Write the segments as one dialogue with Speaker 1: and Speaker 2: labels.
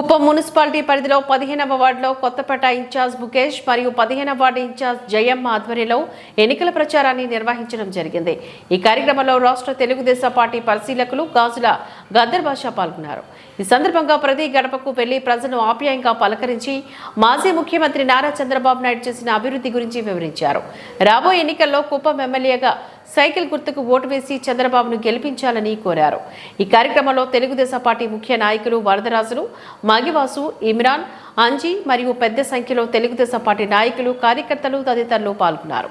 Speaker 1: Kuppam municipality పరిధిలో పదిహేనవ వార్డులో కొత్తపేట ఇన్ఛార్జ్ ముఖేష్ మరియు పదిహేనవ వార్డు ఇన్ఛార్జ్ జయమ్మ ఆధ్వర్యంలో ఎన్నికల ప్రచారాన్ని నిర్వహించడం జరిగింది. ఈ కార్యక్రమంలో రాష్ట్ర తెలుగుదేశం పార్టీ పరిశీలకులు గాజుల గద్దర్ భాష పాల్గొన్నారు. ఈ సందర్భంగా ప్రతి గడపకు వెళ్ళి ప్రజలను ఆప్యాయంగా పలకరించి మాజీ ముఖ్యమంత్రి నారా చంద్రబాబు నాయుడు చేసిన అభివృద్ధి గురించి వివరించారు. రాబోయే ఎన్నికల్లో కుప్పం ఎమ్మెల్యేగా సైకిల్ గుర్తుకు ఓటు వేసి చంద్రబాబును గెలిపించాలని కోరారు. ఈ కార్యక్రమంలో తెలుగుదేశం పార్టీ ముఖ్య నాయకులు వరదరాజులు మాగివాసు ఇమ్రాన్ అంజీ మరియు పెద్ద సంఖ్యలో తెలుగుదేశం పార్టీ నాయకులు కార్యకర్తలు తదితరులు పాల్గొన్నారు.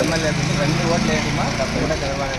Speaker 2: ఎమ్మెల్యే రెండు ఓట్లు వేయమ్మా తప్పకుండా చదవాలి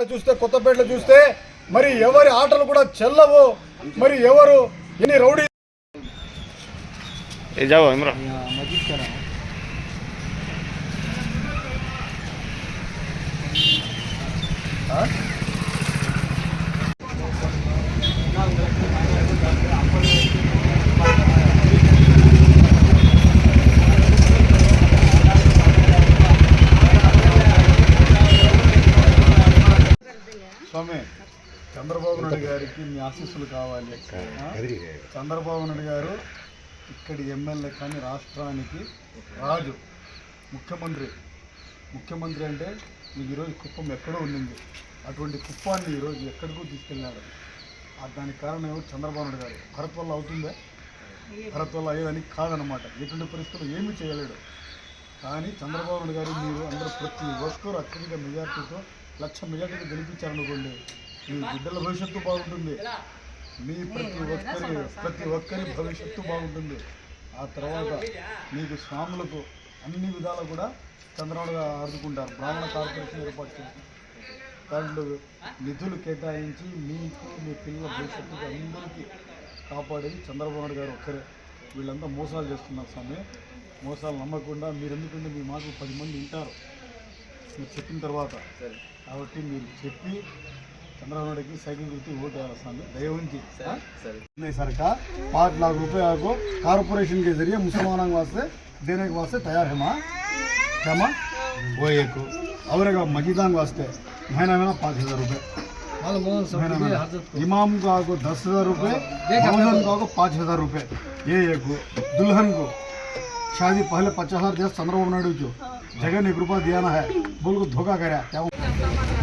Speaker 3: చూస్తే కొత్తపేటలో చూస్తే మరి ఎవరి ఆటలు కూడా చెల్లవు. మరి ఎవరు ఎన్ని రౌడీ
Speaker 4: ఏ జావో ఇమ్రాన్
Speaker 3: స్వామి చంద్రబాబు నాయుడు గారికి మీ ఆశీస్సులు కావాలి? చంద్రబాబు నాయుడు గారు ఇక్కడి ఎమ్మెల్యే కానీ రాష్ట్రానికి రాజు ముఖ్యమంత్రి. ముఖ్యమంత్రి అంటే మీకు ఈరోజు కుప్పం ఎక్కడో ఉండింది. అటువంటి కుప్పాన్ని ఈరోజు ఎక్కడికో తీసుకెళ్ళాడు ఆ దానికి కారణం ఎవరు? చంద్రబాబు నాయుడు గారు. భరత్ వల్ల అవుతుందా? భరత్ వల్ల అయ్యేదని కాదనమాట. ఎటువంటి పరిస్థితుల్లో ఏమీ చేయలేడు. కానీ చంద్రబాబు నాయుడు గారు మీరు అందరూ ప్రతి ఒక్కరు అత్యధిక మెజార్టీతో లక్ష మెజార్టీతో గెలిపించారనుకోండి మీ బిడ్డల భవిష్యత్తు బాగుంటుంది. మీ ప్రతి ఒక్కరి ప్రతి ఒక్కరి భవిష్యత్తు బాగుంటుంది. ఆ తర్వాత మీకు స్వాములకు అన్ని విధాలు కూడా చంద్రబాబు గారు ఆదుకుంటారు. బ్రాహ్మణ కార్పొరేషన్ ఏర్పాటు చేసి దాంట్లో నిధులు కేటాయించి మీకు మీ పిల్లల భవిష్యత్తుకు అందరికీ కాపాడేది చంద్రబాబు నాయుడు గారు ఒక్కరే. వీళ్ళంతా మోసాలు చేస్తున్నారు స్వామి. మోసాలు నమ్మకుండా మీరు ఎందుకంటే మీ మాటలు పది మంది వింటారు. మీరు చెప్పిన తర్వాత. కాబట్టి మీరు చెప్పి की का पाँच लाख रुपए को कारपोरेशन के ज़रिए मुसलमानों वास्ते देने के वास्ते तैयार है माँ क्या वो एक और एक मजीदान वास्ते महीना महीना पाँच हज़ार रुपये महीना महीना इमाम को आपको दस हज़ार रुपये मौजन को आपको पाँच हज़ार रुपये ये एक दुल्हन को शादी पहले पचास हज़ार दिया चंद्रबाबू नायडू जो जगह ने एक रुपया दिया ना है बोल को धोखा करा क्या